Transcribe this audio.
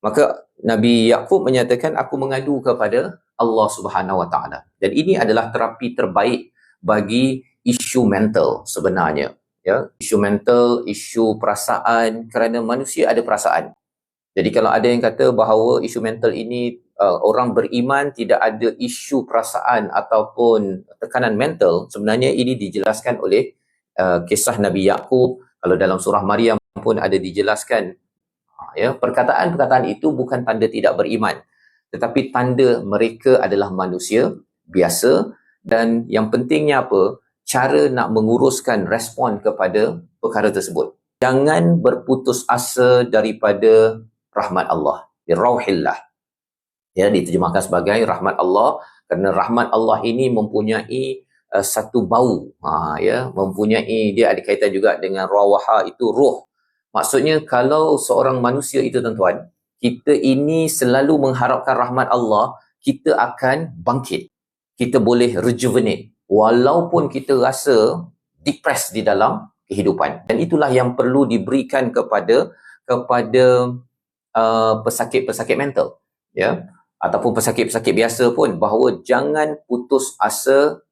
Maka Nabi Yakub menyatakan aku mengadu kepada Allah Subhanahu Wa Taala. Dan ini adalah terapi terbaik bagi isu mental sebenarnya. Ya, isu mental, isu perasaan kerana manusia ada perasaan. Jadi kalau ada yang kata bahawa isu mental ini uh, orang beriman tidak ada isu perasaan ataupun tekanan mental, sebenarnya ini dijelaskan oleh uh, kisah Nabi Yakub. Kalau dalam surah Maryam pun ada dijelaskan ya perkataan-perkataan itu bukan tanda tidak beriman. Tetapi tanda mereka adalah manusia biasa dan yang pentingnya apa? Cara nak menguruskan respon kepada perkara tersebut. Jangan berputus asa daripada rahmat Allah. Birauhillah. Ya diterjemahkan sebagai rahmat Allah kerana rahmat Allah ini mempunyai uh, satu bau. Ha ya mempunyai dia ada kaitan juga dengan rawaha itu ruh Maksudnya kalau seorang manusia itu tuan-tuan, kita ini selalu mengharapkan rahmat Allah, kita akan bangkit. Kita boleh rejuvenate walaupun kita rasa depressed di dalam kehidupan. Dan itulah yang perlu diberikan kepada kepada uh, pesakit-pesakit mental, ya. Ataupun pesakit-pesakit biasa pun bahawa jangan putus asa